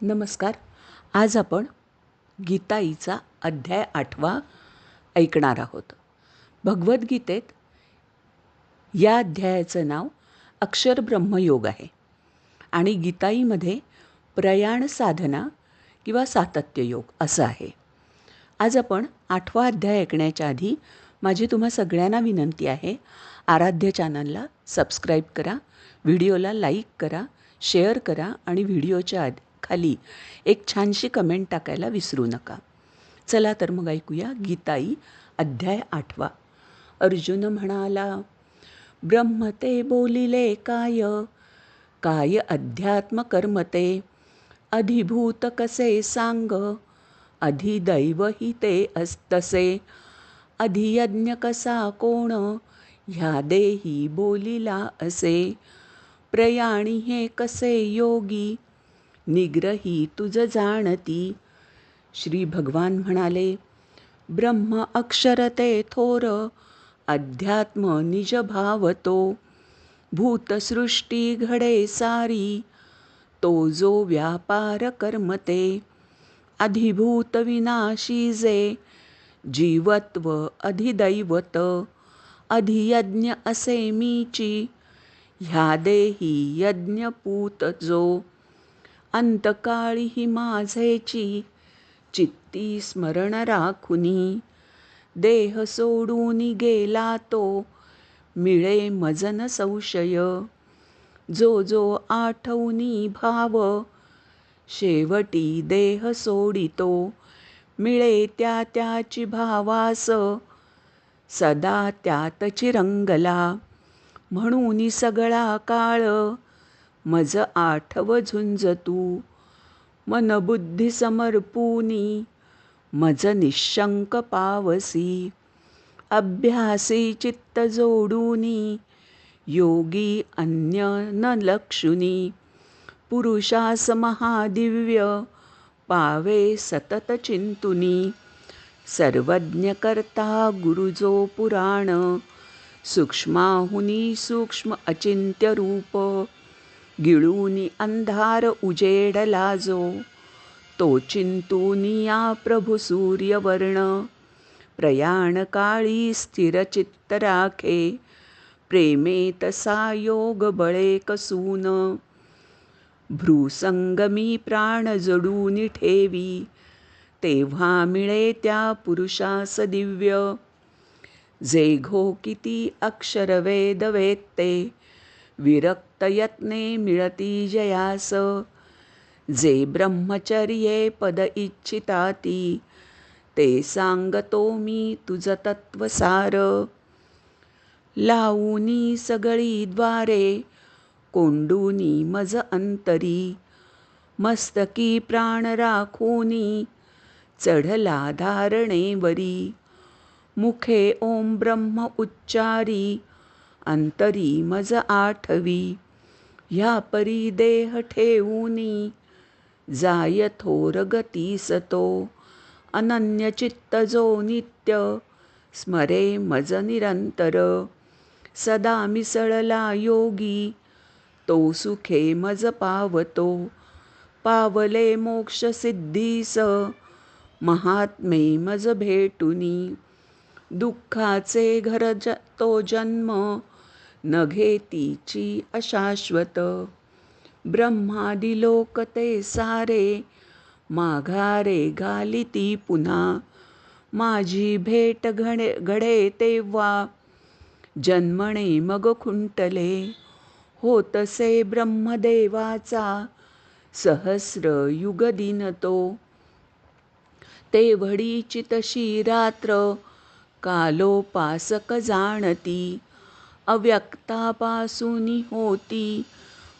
नमस्कार. आज आपण गीताईचा अध्याय आठवा ऐकणार आहोत. भगवद्गीतेत या अध्यायाचं नाव अक्षर ब्रह्मयोग आहे. आणि गीताईमध्ये प्रयाण साधना किंवा सातत्य योग असं आहे. आज आपण आठवा अध्याय ऐकण्याच्या आधी माझी तुम्हा सगळ्यांना विनंती आहे आराध्य चॅनलला सबस्क्राईब करा व्हिडिओला लाईक करा शेअर करा आणि व्हिडिओच्या आधी खाली एक छानशी कमेंट टाकायला विसरू नका. चला तर मग ऐकूया गीताई अध्याय आठवा. अर्जुन म्हणाला ब्रह्म ते बोलिले काय? काय अध्यात्म कर्मते अधिभूत कसे सांग? अधिदैव हि ते असतसे? अधियज्ञ कसा कोण? ह्या देही बोलिला असे? प्रयाणी हे कसे योगी? निग्रही तुझ जाणती. श्री भगवान म्हणाले ब्रह्म अक्षरते थोर अध्यात्म निज भावतो. भूतसृष्टी घडे सारी तो जो व्यापार कर्मते. अधिभूत विनाशी जे जीवत्व अधिदैवत. अधियज्ञ असे मीची ह्या देही यज्ञपूत जो अंतकाळी ही माझेची चित्ती स्मरण राखुनी. देह सोडून गेला तो. मिळे मजन संशय. जो जो आठवणी भाव. शेवटी देह सोडितो. मिळे त्या त्याची भावास. सदा त्यात चिरंगला म्हणून सगळा काळ मज आठव झुंज तू. मनबुद्धी समर्पूनी मज निशंक पावसी. अभ्यासी चित्त जोडूनी योगी अन्य न लक्षुनी. पुरुषास महादिव्य पावे सतत चिंतुनी. सर्वज्ञ करता गुरुजो पुराण सूक्ष्माहुनी सूक्ष्म अचिंत्य रूप. गिळूनी अंधार उजेडला जो तो चिंतूनिया प्रभू सूर्यवर्ण. प्रयाण काळी स्थिरचित्त राखे प्रेमे तसा योग बळे कसून. भ्रूसंगमी प्राण जडून ठेवी तेव्हा मिळे त्या पुरुषास दिव्य. जे घो किती अक्षर वेद वेत्ते विरक्तयत्ने मिळती जयास. जे ब्रह्मचर्ये पद इच्छिताती ते सांगतो मी तुझ तत्वसार लावूनी सगळी द्वारे कोंडूनी मज अंतरी मस्तकी प्राण राखूनी चढला धारणेवरी. मुखे ओम ब्रह्म उच्चारी अंतरी मज आठवी. ह्या परी देह ठेवूनी. जाय थोर गतीसतो अनन्य चित्त जो नित्य. स्मरे मज निरंतर. सदा मिसळला योगी. तो सुखे मज पावतो. पावले मोक्ष सिद्धीस. महात्मे मज भेटुनी. दुःखाचे घर ज तो जन्म. न घेतीची अशाश्वत. ब्रह्मादी लोक ते सारे माघारे घालिती पुन्हा. माझी भेट घडे घडे तेव्हा जन्मणे मग खुंटले. होतसे ब्रह्मदेवाचा सहस्र युग दिन तो. तेवढीची तशी रात्र कालोपासक जाणती. अव्यक्तापासूनी होती.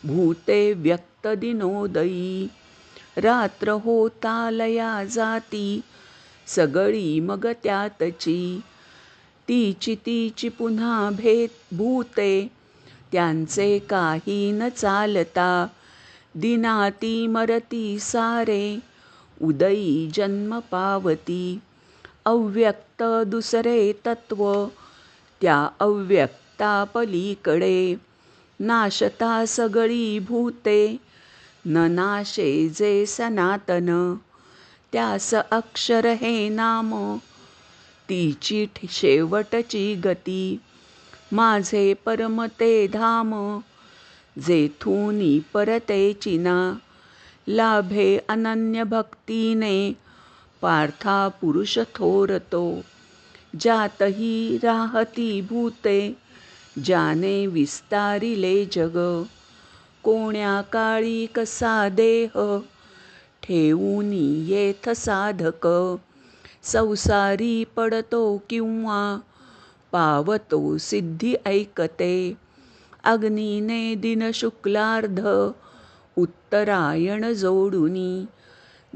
भूते व्यक्त दिनोदयी. रात्र होता लया जाती. सगळी मग त्यातची. तीची तीची पुन्हा भेद भूते. त्यांचे काही न चालता. दिनाती मरती सारे. उदयी जन्म पावती. अव्यक्त दुसरे तत्व. त्या अव्यक्त पलीकडे. नाशता सगळी भूते. न नाशे जे सनातन. त्यास अक्षर हे नाम. तिची शेवटची गती. माझे परमते धाम. जेथूनी परते चिना. लाभे अनन्य भक्तीने. पार्था पुरुष थोरतो. ज्यातही राहती भूते. ज्याने विस्तारिले जग. कोण्या काळी कसा देह? ठेवून येथ साधक. संसारी पडतो किंवा पावतो सिद्धी ऐकते. अग्नीने दिन शुक्लार्ध उत्तरायण जोडुनी.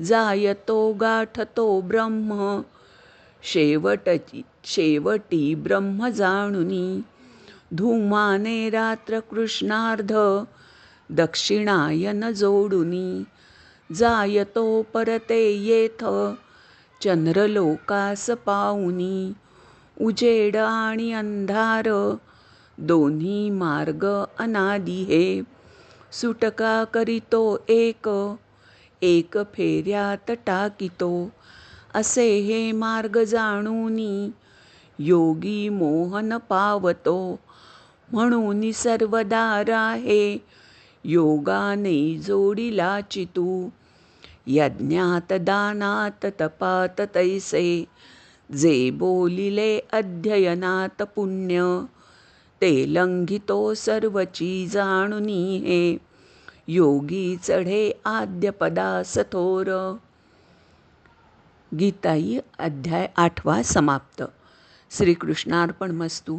जायतो गाठतो ब्रह्म शेवटची शेवटी ब्रह्म जाणुनी. धूमाने रात्र कृष्णार्ध दक्षिणायन जोडुनी जायतो परते येथ चंद्रलोकास पाऊनी उजेड आणि अंधार दोन्ही मार्ग अनादी हे सुटका करीतो एक एक फेऱ्यात टाकितो असे हे मार्ग जाणूनी योगी मोहन पावतो म्हणून सर्वदा राहे. योगाने जोडिला चितू. यज्ञात दानात तपात तैसे. जे बोलिले अध्ययनात पुण्य ते लंघितो सर्वची जाणुनी हे. योगी चढे आद्यपदास थोर. गीताई अध्याय आठवा समाप्त. श्रीकृष्णार्पण मस्तू